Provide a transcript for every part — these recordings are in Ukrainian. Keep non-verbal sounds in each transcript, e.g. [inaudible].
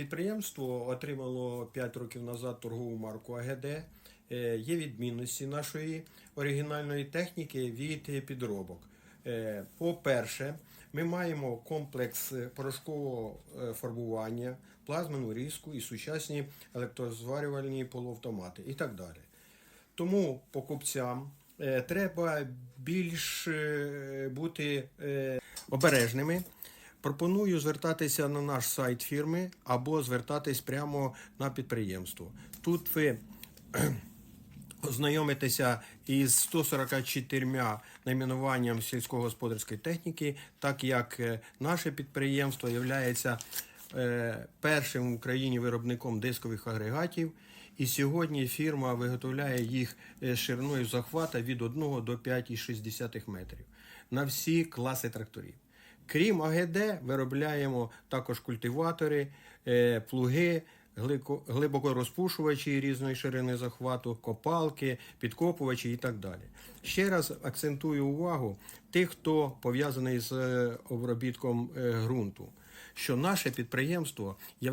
Підприємство отримало 5 років назад торгову марку АГД. Е, Є відмінності нашої оригінальної техніки від підробок. Е, По-перше, ми маємо комплекс е, порошкового фарбування, плазмену різку і сучасні електрозварювальні полуавтомати і так далі. Тому покупцям треба більш бути обережними. Пропоную звертатися на наш сайт фірми або звертатись прямо на підприємство. Тут ви [clears throat] ознайомитися із 144 найменуванням сільськогосподарської техніки, так як е, наше підприємство є першим в Україні виробником дискових агрегатів. І сьогодні фірма виготовляє їх е, шириною захвата від 1 до 5,6 метрів на всі класи тракторів. Крім АГД, виробляємо також культиватори, е, плуги, глико- глибоко розпушувачі різної ширини захвату, копалки, підкопувачі і так далі. Ще раз акцентую увагу тих, хто пов'язаний з е, обробітком е, ґрунту, що наше підприємство є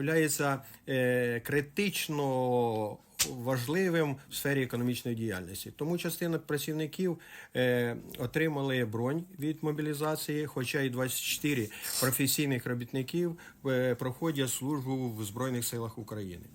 критично важливим в сфері економічної діяльності. Тому частина працівників е, отримали бронь від мобілізації, хоча й 24 професійних робітників е, проходять службу в Збройних силах України.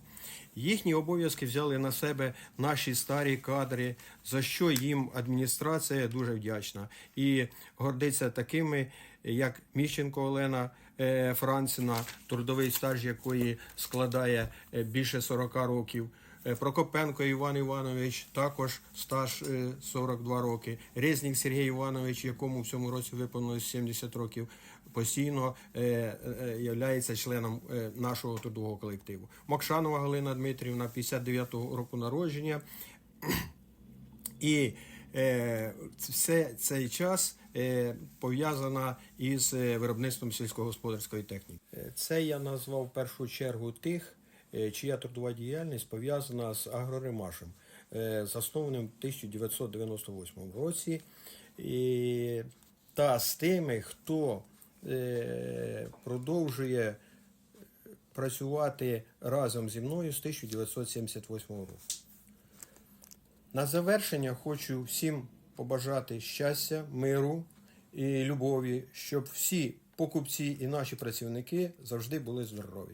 Їхні обов'язки взяли на себе наші старі кадри, за що їм адміністрація дуже вдячна і гордиться такими, як Міщенко Олена е, Францина, трудовий стаж якої складає більше 40 років. Е, Прокопенко Іван Іванович також стаж е, 42 роки. Резнік Сергій Іванович, якому в цьому році виповнилось 70 років, постійно е, е, являється членом е, нашого трудового колективу. Мокшанова Галина Дмитрівна, 59-го року народження. І е, все цей час е, пов'язана із е, виробництвом сільськогосподарської техніки. Е, Це я назвав в першу чергу тих, е, чия трудова діяльність пов'язана з агроремашем, е, заснованим в 1998 році, та з тими, хто е, продовжує працювати разом зі мною з 1978 року. На завершення хочу всім побажати щастя, миру і любові, щоб всі покупці і наші працівники завжди були здорові.